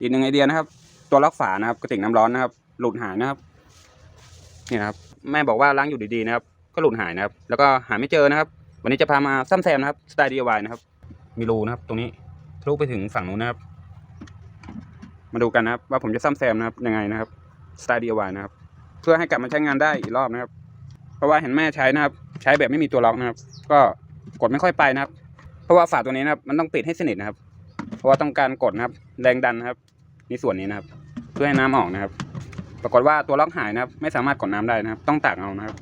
อีกหนึ่งไอเดียนะครับ ตัวล็อกฝานะครับกระติกน้ำร้อนนะครับ หลุดหายนะครับนี่นะครับ แม่บอกว่าล้างอยู่ดีๆนะครับ ก็หลุดหายนะครับ แล้วก็หาไม่เจอนะครับ วันนี้จะพามาซ่อมแซมนะครับสไตล์ DIY นะครับ มีรูนะครับ ตรงนี้ทะลุไปถึงฝั่งนู้นนะครับ มาดูกันนะครับ ว่าผมจะซ่อมแซมนะครับยังไงนะครับสไตล์ DIY นะครับ เพื่อให้กลับมาใช้งานได้อีกรอบนะครับ เพราะว่าเห็นแม่ใช้นะครับ ใช้แบบไม่มีตัวล็อกนะครับ ก็กดไม่ค่อยไปนะครับ เพราะว่าฝาตัวนี้นะครับ มันต้องปิดให้สนิทนะครับ เพราะว่าต้องการกดนะครับ แรงดันนะครับ ในส่วนนี้นะครับ เพื่อให้น้ำออกนะครับ ปรากฏว่าตัวล็อกหายนะครับ ไม่สามารถกดน้ำได้นะครับ ต้องตากเอานะครับ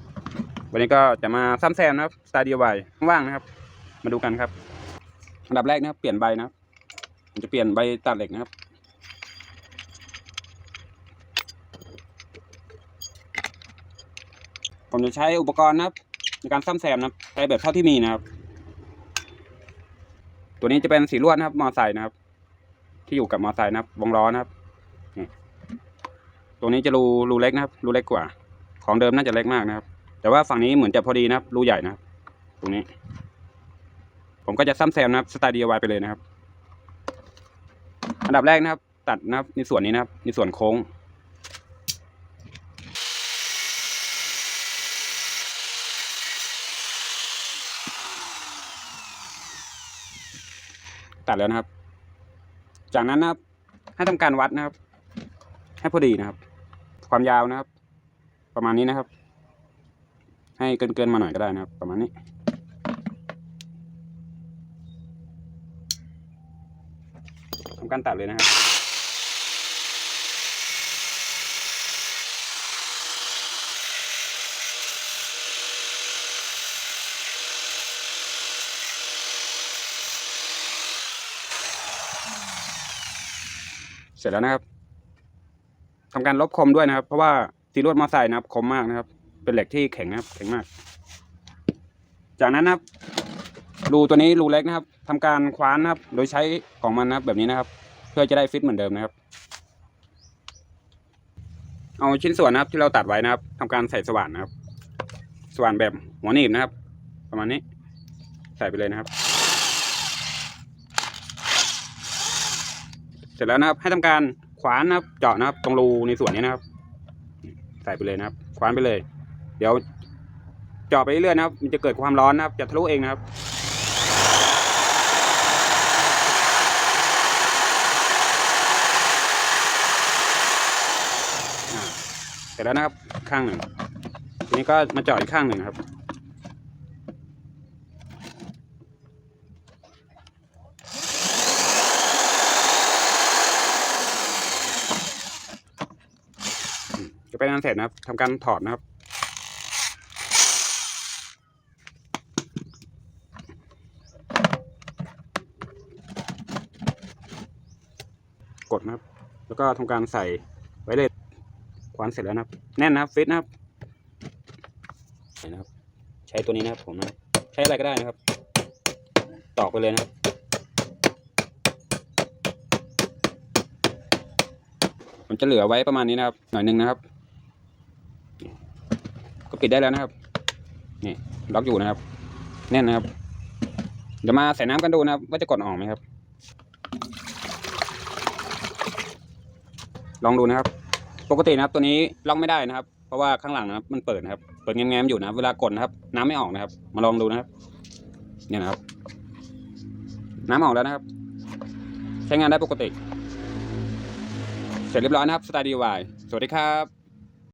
วันนี้ก็จะมาซ่อมแซมนะครับสไตล์ DIY ว่างนะครับ มาดูกันครับ อันดับแรกนะครับเปลี่ยนใบนะครับผมจะเปลี่ยนใบตัดเหล็กนะครับผมจะใช้อุปกรณ์นะครับ ในการซ่อมแซมนะครับใช้แบบเท่าที่มีนะครับ ตัวนี้จะเป็นสีลวดนะครับ มอไซค์นะครับ ที่อยู่กับมอไซค์นะครับวงล้อนะครับตัวนี้จะรูรูเล็กนะครับรูเล็กกว่า ของเดิมน่าจะเล็กมากนะครับ แต่ว่าฝั่งนี้เหมือนจะพอดีนะครับรูใหญ่นะครับตรงนี้ ผมก็จะซ่อมแซมนะครับสไตล์ DIY ไปเลยนะครับ อันดับแรกนะครับ ตัดนะครับในส่วนนี้นะครับในส่วนโค้งตัดแล้วนะครับ จากนั้นนะครับ ให้ทำการวัดนะครับ ให้พอดีนะครับ ความยาวนะครับ ประมาณนี้นะครับ ให้เกินเกินๆมาหน่อยก็ได้นะครับ ประมาณนี้ทำการตัดเลยนะครับ เสร็จแล้วนะครับทำการลบคมด้วยนะครับ เพราะว่าซีรวดมอไซค์นะครับคมมากนะครับ เป็นเหล็กที่แข็งนะครับ แข็งมาก จากนั้นนะครับรูตัวนี้รูเล็กนะครับทำการคว้านนะครับ โดยใช้ของมันนะครับ แบบนี้นะครับ เพื่อจะได้ฟิตเหมือนเดิมนะครับ เอาชิ้นส่วนนะครับ ที่เราตัดไว้นะครับทำการใส่สว่านนะครับ สว่านแบบหัวหนีบนะครับ ประมาณนี้ ใส่ไปเลยนะครับ เสร็จแล้วนะครับ ให้ทำการขวานนะครับ เจาะนะครับ ตรงรูในส่วนนี้นะครับ ใส่ไปเลยนะครับ ขวานไปเลย เดี๋ยวเจาะไปเรื่อยๆนะครับ มันจะเกิดความร้อนนะครับ จะทะลุเองนะครับเสร็จแล้วนะครับ ข้างหนึ่งทีนี้ก็มาเจาะอีกข้างหนึ่งครับ จะเป็นอันเสร็จนะครับทำการถอดนะครับ กดนะครับ แล้วก็ทำการใส่ไว้เลยคว้านเสร็จแล้วนะครับ แน่นนะครับฟิตนะครับนะครับ ใช้ตัวนี้นะครับผมนะใช้อะไรก็ได้นะครับ ตอกไปเลยนะครับผมจะเหลือไว้ประมาณนี้นะครับ หน่อยหนึงนะครับ ปิดได้แล้วนะครับ นี่ล็อกอยู่นะครับ แน่นนะครับ เดี๋ยวมาใส่น้ำกันดูนะครับ ว่าจะกดออกไหมครับ ลองดูนะครับ ปกตินะครับตัวนี้ล็อกไม่ได้นะครับ เพราะว่าข้างหลังนะครับ มันเปิดนะครับ เปิดแง้มๆอยู่นะ เวลากดนะครับ น้ำไม่ออกนะครับ มาลองดูนะครับ เนี่ยนะครับ น้ำออกแล้วนะครับ ใช้งานได้ปกติ เสร็จเรียบร้อยนะครับสไตล์ DIY สวัสดีครับ